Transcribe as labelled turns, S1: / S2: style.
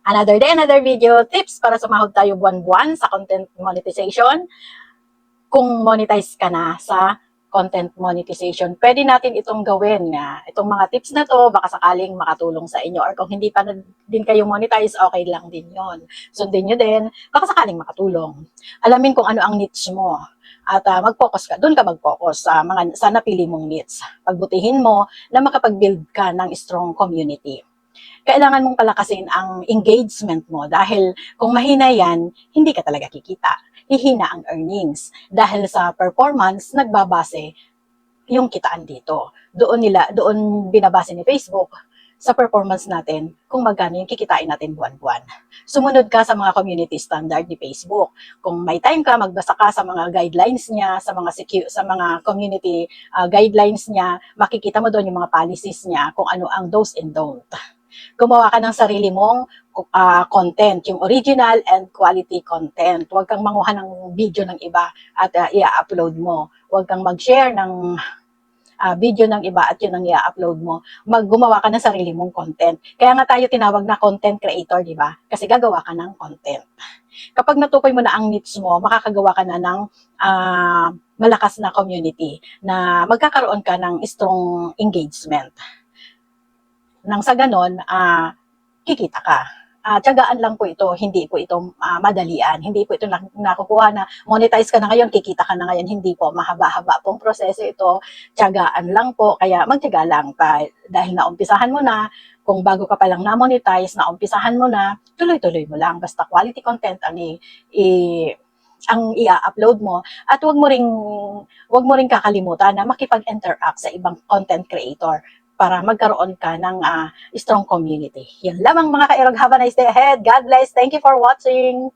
S1: Another day, another video. Tips para sumahod tayo buwan-buwan sa content monetization. Kung monetize ka na sa content monetization, pwede natin itong gawin. na Itong mga tips na to, baka sakaling makatulong sa inyo. Or kung hindi pa na din kayo monetize, okay lang din yon. Sundin nyo din, baka sakaling makatulong. Alamin kung ano ang niche mo. At ah, mag-focus ka, doon ka mag-focus sa mga sa napili mong niche. Pagbutihin mo na makapag-build ka ng strong community kailangan mong palakasin ang engagement mo dahil kung mahina yan, hindi ka talaga kikita. Hihina ang earnings dahil sa performance nagbabase yung kitaan dito. Doon nila, doon binabase ni Facebook sa performance natin kung magkano yung kikitain natin buwan-buwan. Sumunod ka sa mga community standard ni Facebook. Kung may time ka, magbasa ka sa mga guidelines niya, sa mga secu- sa mga community uh, guidelines niya, makikita mo doon yung mga policies niya kung ano ang do's and don't gumawa ka ng sarili mong uh, content, yung original and quality content. Huwag kang manguha ng video ng iba at uh, i-upload mo. Huwag kang mag-share ng uh, video ng iba at yun ang i-upload mo. Maggumawa ka ng sarili mong content. Kaya nga tayo tinawag na content creator, di ba? Kasi gagawa ka ng content. Kapag natukoy mo na ang needs mo, makakagawa ka na ng uh, malakas na community na magkakaroon ka ng strong engagement nang sa ganon, ah, kikita ka. Ah, tiyagaan lang po ito, hindi po ito ah, madalian. Hindi po ito nak- nakukuha na monetize ka na ngayon, kikita ka na ngayon. Hindi po, mahaba-haba pong proseso ito. Tiyagaan lang po, kaya magtiyaga lang. Pa, dahil naumpisahan mo na, kung bago ka pa lang na-monetize, naumpisahan mo na, tuloy-tuloy mo lang. Basta quality content ang i, i- ang i-upload mo at wag mo ring wag mo ring kakalimutan na makipag-interact sa ibang content creator para magkaroon ka ng uh, strong community. Yan lamang mga kairog. Have a nice day ahead. God bless. Thank you for watching.